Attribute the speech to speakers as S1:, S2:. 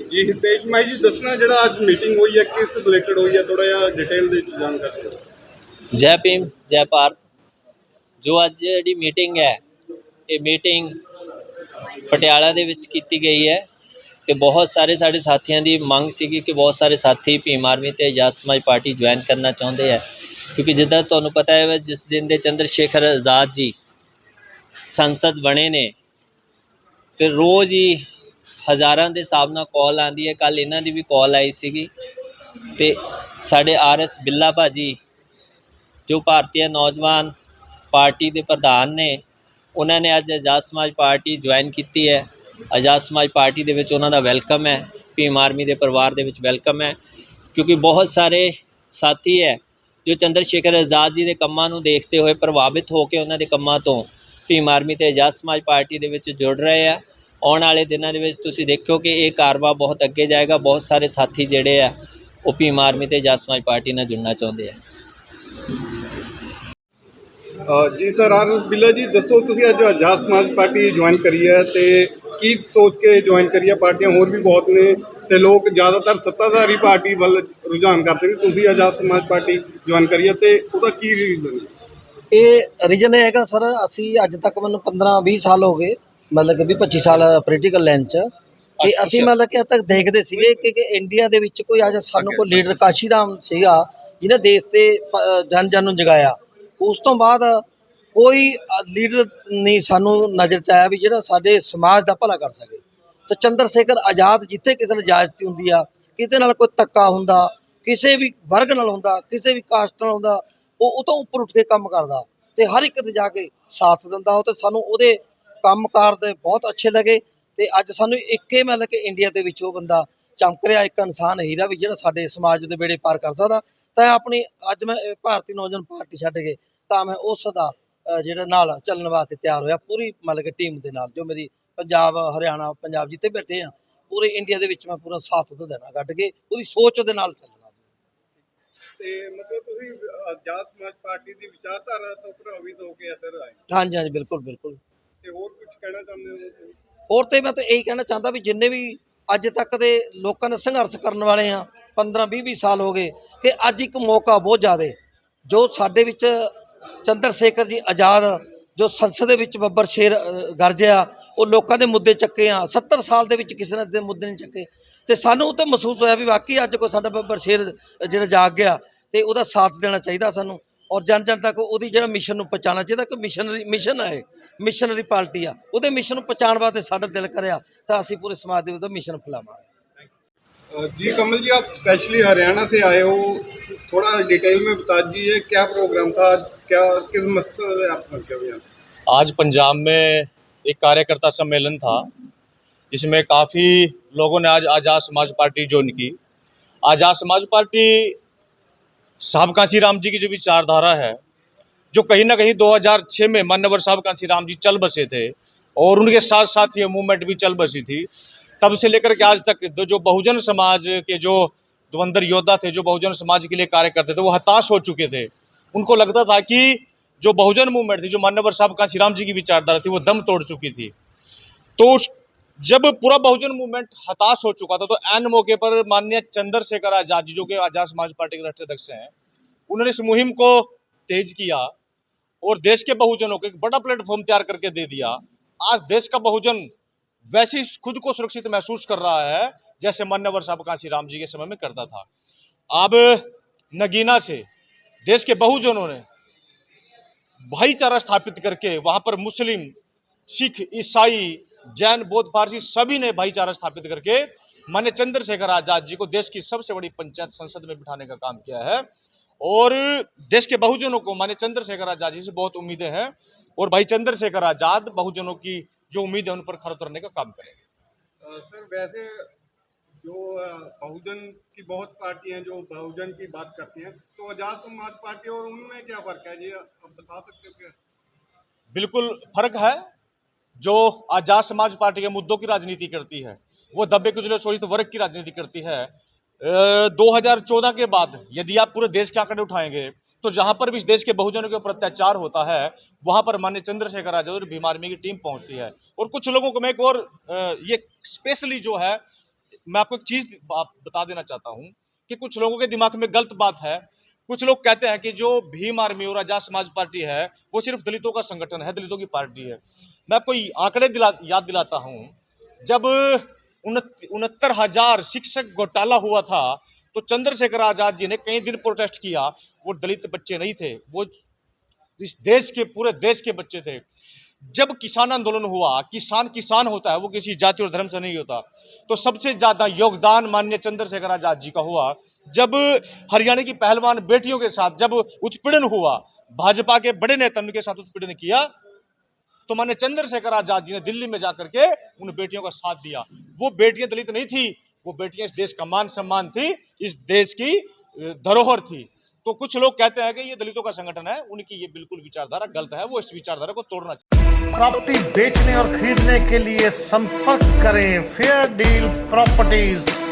S1: ਜੀ ਹਿਤੇਸ਼ ਮਾਈ ਜੀ, ਦੱਸਣਾ ਜਿਹੜਾ ਅੱਜ ਮੀਟਿੰਗ ਹੋਈ ਹੈ, ਕਿਸ ਰਿਲੇਟਡ ਹੋਈ ਹੈ? ਥੋੜਾ ਜਿਹਾ ਡਿਟੇਲ ਦੇ ਵਿੱਚ ਜਾਣਕਾਰੀ ਦਿਓ।
S2: ਜੈ ਭੀਮ, ਜੈ ਭਾਰਤ। ਜੋ ਅੱਜ ਜਿਹੜੀ ਮੀਟਿੰਗ ਹੈ, ਇਹ ਮੀਟਿੰਗ ਪਟਿਆਲਾ ਦੇ ਵਿੱਚ ਕੀਤੀ ਗਈ ਹੈ ਤੇ ਬਹੁਤ ਸਾਰੇ ਸਾਡੇ ਸਾਥੀਆਂ ਦੀ ਮੰਗ ਸੀਗੀ ਕਿ ਬਹੁਤ ਸਾਰੇ ਸਾਥੀ ਭੀਮ ਆਰਮੀ ਤੇ ਆਜ਼ਾਦ ਸਮਾਜ ਪਾਰਟੀ ਜੁਆਇਨ ਕਰਨਾ ਚਾਹੁੰਦੇ ਹੈ ਕਿਉਂਕਿ ਜਿੱਦਾਂ ਤੁਹਾਨੂੰ ਪਤਾ ਹੈ, ਜਿਸ ਦਿਨ ਦੇ ਚੰਦਰ ਸ਼ੇਖਰ ਆਜ਼ਾਦ ਜੀ ਸੰਸਦ ਬਣੇ ਨੇ, ਤੇ ਰੋਜ਼ ਹੀ ਹਜ਼ਾਰਾਂ ਦੇ ਹਿਸਾਬ ਨਾਲ ਕਾਲ ਆਉਂਦੀ ਹੈ। ਕੱਲ ਇਹਨਾਂ ਦੀ ਵੀ ਕਾਲ ਆਈ ਸੀਗੀ। ਤੇ ਸਾਡੇ ਆਰ ਐਸ ਬਿੱਲਾ ਭਾਜੀ, ਜੋ ਭਾਰਤੀ ਨੌਜਵਾਨ ਪਾਰਟੀ ਦੇ ਪ੍ਰਧਾਨ ਨੇ, ਉਹਨਾਂ ਨੇ ਅੱਜ ਆਜ਼ਾਦ ਸਮਾਜ ਪਾਰਟੀ ਜੁਆਇਨ ਕੀਤੀ ਹੈ। ਆਜ਼ਾਦ ਸਮਾਜ ਪਾਰਟੀ ਦੇ ਵਿੱਚ ਉਹਨਾਂ ਦਾ ਵੈਲਕਮ ਹੈ। ਭੀਮ ਆਰਮੀ ਦੇ ਪਰਿਵਾਰ ਦੇ ਵਿੱਚ ਵੈਲਕਮ ਹੈ। ਕਿਉਂਕਿ ਬਹੁਤ ਸਾਰੇ ਸਾਥੀ ਹੈ, ਜੋ ਚੰਦਰ ਸ਼ੇਖਰ ਆਜ਼ਾਦ ਜੀ ਦੇ ਕੰਮਾਂ ਨੂੰ ਦੇਖਦੇ ਹੋਏ ਪ੍ਰਭਾਵਿਤ ਹੋ ਕੇ ਉਹਨਾਂ ਦੇ ਕੰਮਾਂ ਤੋਂ ਭੀਮ ਆਰਮੀ ਤੇ ਆਜ਼ਾਦ ਸਮਾਜ ਪਾਰਟੀ ਦੇ ਵਿੱਚ ਜੁੜ ਰਹੇ ਆ। ਆਉਣ ਵਾਲੇ ਦਿਨਾਂ ਦੇ ਵਿੱਚ ਤੁਸੀਂ ਦੇਖਿਓ ਕਿ ਇਹ ਕਾਰਵਾ ਬਹੁਤ ਅੱਗੇ ਜਾਏਗਾ। ਬਹੁਤ ਸਾਰੇ ਸਾਥੀ ਜਿਹੜੇ ਆ ਉਹ ਭੀਮ ਆਰਮੀ ਤੇ ਆਜ਼ਾਦ ਸਮਾਜ ਪਾਰਟੀ ਨਾਲ ਜੁੜਨਾ ਚਾਹੁੰਦੇ ਆ।
S1: ਅ, ਜੀ ਸਰ ਆਰ ਬਿੱਲਾ ਜੀ ਦੱਸੋ ਤੁਸੀਂ ਅੱਜ ਆਜ਼ਾਦ ਸਮਾਜ ਪਾਰਟੀ ਜੁਆਇਨ ਕਰੀ ਹੈ ਤੇ ਕੀ ਸੋਚ ਕੇ ਜੁਆਇਨ ਕਰੀ ਹੈ? ਪਾਰਟੀਆਂ ਹੋਰ ਵੀ ਬਹੁਤ ਨੇ ਤੇ ਲੋਕ ਜ਼ਿਆਦਾਤਰ ਸੱਤਾਧਾਰੀ ਪਾਰਟੀ ਵੱਲ ਰੁਝਾਨ ਕਰਦੇ ਨੇ। ਤੁਸੀਂ ਆਜ਼ਾਦ ਸਮਾਜ ਪਾਰਟੀ ਜੁਆਇਨ ਕਰੀ ਹੈ ਤੇ ਉਹਦਾ ਕੀ ਰੀਜ਼ਨ ਹੈ?
S3: ਇਹ ਰੀਜਨ ਇਹ ਹੈਗਾ ਸਰ ਅਸੀਂ ਅੱਜ ਤੱਕ ਮੈਨੂੰ 15 20 ਸਾਲ ਹੋ ਗਏ। ਮਤਲਬ ਕਿ ਵੀ 25 ਸਾਲ ਪੋਲੀਟੀਕਲ ਲਾਈਨ 'ਚ। ਤੇ ਅਸੀਂ ਮਤਲਬ ਕਿ ਅੱਜ ਤੱਕ ਦੇਖਦੇ ਸੀਗੇ ਕਿ ਕਿ ਇੰਡੀਆ ਦੇ ਵਿੱਚ ਕੋਈ ਅੱਜ ਸਾਨੂੰ ਕੋਈ ਲੀਡਰ ਕਾਸ਼ੀ ਰਾਮ ਸੀਗਾ ਜਿਹਨੇ ਦੇਸ਼ ਤੇ ਜਨ ਜਨ ਨੂੰ ਜਗਾਇਆ। ਉਸ ਤੋਂ ਬਾਅਦ ਕੋਈ ਲੀਡਰ ਨਹੀਂ ਸਾਨੂੰ ਨਜ਼ਰ 'ਚ ਆਇਆ ਵੀ ਜਿਹੜਾ ਸਾਡੇ ਸਮਾਜ ਦਾ ਭਲਾ ਕਰ ਸਕੇ। ਤੇ ਚੰਦਰ ਸ਼ੇਖਰ ਆਜ਼ਾਦ ਜਿੱਥੇ ਕਿਸੇ ਨੂੰ ਇਜਾਜ਼ਤ ਹੁੰਦੀ ਆ ਕਿਤੇ ਨਾਲ ਕੋਈ ਧੱਕਾ ਹੁੰਦਾ ਕਿਸੇ ਵੀ ਵਰਗ ਨਾਲ ਹੁੰਦਾ ਕਿਸੇ ਵੀ ਕਾਸਟ ਨਾਲ ਹੁੰਦਾ ਉਹ ਉਹ ਤੋਂ ਉੱਪਰ ਉੱਠ ਕੇ ਕੰਮ ਕਰਦਾ। ਤੇ ਹਰ ਇੱਕ ਤੇ ਜਾ ਕੇ ਸਾਥ ਦਿੰਦਾ ਉਹ ਤੇ ਸਾਨੂੰ ਉਹਦੇ ਕੰਮਕਾਰ ਦੇ ਬਹੁਤ ਅੱਛੇ ਲੱਗੇ ਤੇ ਅੱਜ ਸਾਨੂੰ ਇੱਕੇ ਮਤਲਬ ਕਿ ਇੰਡੀਆ ਦੇ ਵਿੱਚ ਉਹ ਬੰਦਾ ਚਮਕ ਰਿਹਾ ਇੱਕ ਇਨਸਾਨ ਹੀਰਾ ਵੀ ਜਿਹੜਾ ਸਾਡੇ ਸਮਾਜ ਦੇ ਬੇੜੇ ਪਾਰ ਕਰ ਸਕਦਾ। ਤਾਂ ਆਪਣੀ ਅੱਜ ਮੈਂ ਭਾਰਤੀ ਨੌਜਵਾਨ ਪਾਰਟੀ ਛੱਡ ਕੇ ਤਾਂ ਮੈਂ ਉਸ ਦਾ ਜਿਹੜਾ ਨਾਲ ਚੱਲਣ ਵਾਸਤੇ ਤਿਆਰ ਹੋਇਆ ਪੂਰੀ ਮਤਲਬ ਕਿ ਟੀਮ ਦੇ ਨਾਲ ਜੋ ਮੇਰੀ ਪੰਜਾਬ ਹਰਿਆਣਾ ਪੰਜਾਬ ਜਿੱਥੇ ਬੈਠੇ ਆ ਪੂਰੇ ਇੰਡੀਆ ਦੇ ਵਿੱਚ ਮੈਂ ਪੂਰਾ ਸਾਥ ਉਹਦਾ ਦੇਣਾ ਕੱਢ ਕੇ ਉਹਦੀ ਸੋਚ ਦੇ ਨਾਲ ਚੱਲਣਾ।
S1: ਤੇ ਮਤਲਬ ਤੁਸੀਂ ਆਜ਼ਾਦ ਸਮਾਜ ਪਾਰਟੀ ਦੀ ਵਿਚਾਰਧਾਰਾ ਤੋਂ ਪ੍ਰਭਾਵਿਤ ਹੋ ਕੇ ਇੱਧਰ ਆਏ
S3: ਹਾਂਜੀ ਹਾਂਜੀ ਬਿਲਕੁਲ ਬਿਲਕੁਲ।
S1: ਤੇ ਹੋਰ ਕੁਝ ਕਹਿਣਾ ਚਾਹੁੰਦੇ ਹੋ
S3: ਹੋਰ ਤੇ ਮੈਂ ਤਾਂ ਇਹੀ ਕਹਿਣਾ ਚਾਹੁੰਦਾ ਵੀ ਜਿੰਨੇ ਵੀ ਅੱਜ ਤੱਕ ਦੇ ਲੋਕਾਂ ਨੇ ਸੰਘਰਸ਼ ਕਰਨ ਵਾਲੇ ਆ 15 20 20 ਸਾਲ ਹੋ ਗਏ ਕਿ ਅੱਜ ਇੱਕ ਮੌਕਾ ਬਹੁਤ ਜ਼ਿਆਦਾ। ਜੋ ਸਾਡੇ ਵਿੱਚ ਚੰਦਰ ਸ਼ੇਖਰ ਜੀ ਆਜ਼ਾਦ ਜੋ ਸੰਸਦ ਦੇ ਵਿੱਚ ਬੱਬਰ ਸ਼ੇਰ ਅ, ਗਰਜਿਆ ਉਹ ਲੋਕਾਂ ਦੇ ਮੁੱਦੇ ਚੱਕੇ ਆ 70 ਸਾਲ ਦੇ ਵਿੱਚ ਕਿਸੇ ਨੇ ਦੇ ਮੁੱਦੇ ਨਹੀਂ ਚੱਕੇ। ਤੇ ਸਾਨੂੰ ਉਹ ਤਾਂ ਮਹਿਸੂਸ ਹੋਇਆ ਵੀ ਵਾਕਈ ਅੱਜ ਕੋਈ ਸਾਡਾ ਬੱਬਰ ਸ਼ੇਰ ਜਿਹੜਾ ਜਾਗ ਗਿਆ ਤੇ ਉਹਦਾ ਸਾਥ ਦੇਣਾ ਚਾਹੀਦਾ ਸਾਨੂੰ। ਔਰ ਜਨ ਜਨ ਤੱਕ ਉਹਦੀ ਜਿਹੜਾ ਮਿਸ਼ਨ ਨੂੰ ਪਹੁੰਚਾਉਣਾ ਚਾਹੀਦਾ ਕਿ ਮਿਸ਼ਨਰੀ ਮਿਸ਼ਨ ਹੈ ਮਿਸ਼ਨਰੀ ਪਾਰਟੀ ਆ ਉਹਦੇ ਮਿਸ਼ਨ ਨੂੰ ਪਹੁੰਚਾਉਣ ਵਾਸਤੇ ਸਾਡਾ ਦਿਲ ਕਰਿਆ ਤਾਂ ਅਸੀਂ ਪੂਰੇ ਸਮਾਜ ਦੇ ਵਿੱਚ ਮਿਸ਼ਨ ਫੈਲਾਵਾਂਗੇ
S1: जी कमल जी आप स्पेशली हरियाणा से आए हो थोड़ा डिटेल में बता दीजिए क्या प्रोग्राम था आज क्या किस मकसद से आप पहुँचे हुए
S4: आज पंजाब में एक कार्यकर्ता सम्मेलन था जिसमें काफ़ी लोगों ने आज आज़ाद समाज पार्टी ज्वाइन की आज़ाद समाज पार्टी साहब कांसी राम जी की जो विचारधारा है, जो कहीं ना कहीं 2006 में मान्यवर साहब कांसी राम जी चल बसे थे और उनके साथ साथ ये मूवमेंट भी चल बसी थी, तब से लेकर के आज तक जो- बहुजन समाज के जो धुरंधर योद्धा थे, जो बहुजन समाज के लिए कार्य करते थे, वो हताश हो चुके थे। उनको लगता था कि जो बहुजन मूवमेंट थी, जो मान्यवर साहब कांसी राम जी की विचारधारा थी, वो दम तोड़ चुकी थी। तो जब पूरा बहुजन मूवमेंट हताश हो चुका था तो एन मौके पर माननीय चंद्रशेखर आज़ाद जी, जो कि आज़ाद समाज पार्टी के राष्ट्रीय अध्यक्ष हैं, उन्होंने इस मुहिम को तेज किया और देश के बहुजनों को एक बड़ा प्लेटफॉर्म तैयार करके दे दिया। आज देश का बहुजन वैसे खुद को सुरक्षित महसूस कर रहा है, जैसे मान्यवर साहब कांसी राम जी के समय में करता था। अब नगीना से देश के बहुजनों ने भाईचारा स्थापित करके वहाँ पर मुस्लिम, सिख, ईसाई जैन बौद्ध पारसी सभी ने भाईचारा स्थापित करके मान्य चंद्रशेखर आज़ाद जी को देश की सबसे बड़ी पंचायत संसद में बिठाने का काम किया है। और देश के बहुजनों को मान्य चंद्रशेखर आज़ाद जी से बहुत उम्मीदें हैं और भाई चंद्रशेखर आज़ाद बहुजनों की जो उम्मीद है उन पर खरा उतरने का काम करेंगे।
S1: सर वैसे जो बहुजन की बहुत पार्टियाँ जो बहुजन की बात करती हैं तो आज़ाद समाज पार्टी और उनमें क्या फ़र्क है? जी आप बता सकते हो क्या?
S4: बिल्कुल फ़र्क है। जो आज़ाद समाज पार्टी के मुद्दों की राजनीति करती है, वो दबे कुचले शोषित वर्ग की राजनीति करती है दो हज़ार चौदह के बाद यदि आप पूरे देश के आंकड़े उठाएँगे तो जहाँ पर भी इस देश के बहुजनों के ऊपर अत्याचार होता है, वहाँ पर मान्य चंद्रशेखर आज़ाद और भीम आर्मी की टीम पहुँचती है। और कुछ लोगों को मैं एक और ये स्पेशली जो है, मैं आपको एक चीज़ बता देना चाहता हूँ कि कुछ लोगों के दिमाग में गलत बात है। कुछ लोग कहते हैं कि जो भीम आर्मी और आज़ाद समाज पार्टी है, वो सिर्फ़ दलितों का संगठन है, दलितों की पार्टी है। मैं आपको आंकड़े दिला, याद दिलाता हूँ। जब उनहत्तर हज़ार शिक्षक घोटाला हुआ था तो चंद्रशेखर आज़ाद जी ने कई दिन प्रोटेस्ट किया। वो दलित बच्चे नहीं थे, वो इस देश के, पूरे देश के बच्चे थे। जब किसान आंदोलन हुआ, किसान किसान होता है, वो किसी जाति और धर्म से नहीं होता। तो सबसे ज़्यादा योगदान माननीय चंद्रशेखर आज़ाद जी का हुआ। जब हरियाणा की पहलवान बेटियों के साथ जब उत्पीड़न हुआ, भाजपा के बड़े नेता उनके साथ उत्पीड़न किया तो मान्य चंद्रशेखर आज़ाद जी ने दिल्ली में जाकर के उन बेटियों का साथ दिया। वो बेटियाँ दलित नहीं थी, वो बेटियाँ इस देश का मान सम्मान थी, इस देश की धरोहर थी। तो कुछ लोग कहते हैं कि ये दलितों का संगठन है, उनकी ये बिल्कुल विचारधारा गलत है, वो इस विचारधारा को तोड़ना चाहिए
S5: प्रॉपर्टी बेचने और खरीदने के लिए संपर्क करें। Fair deal properties.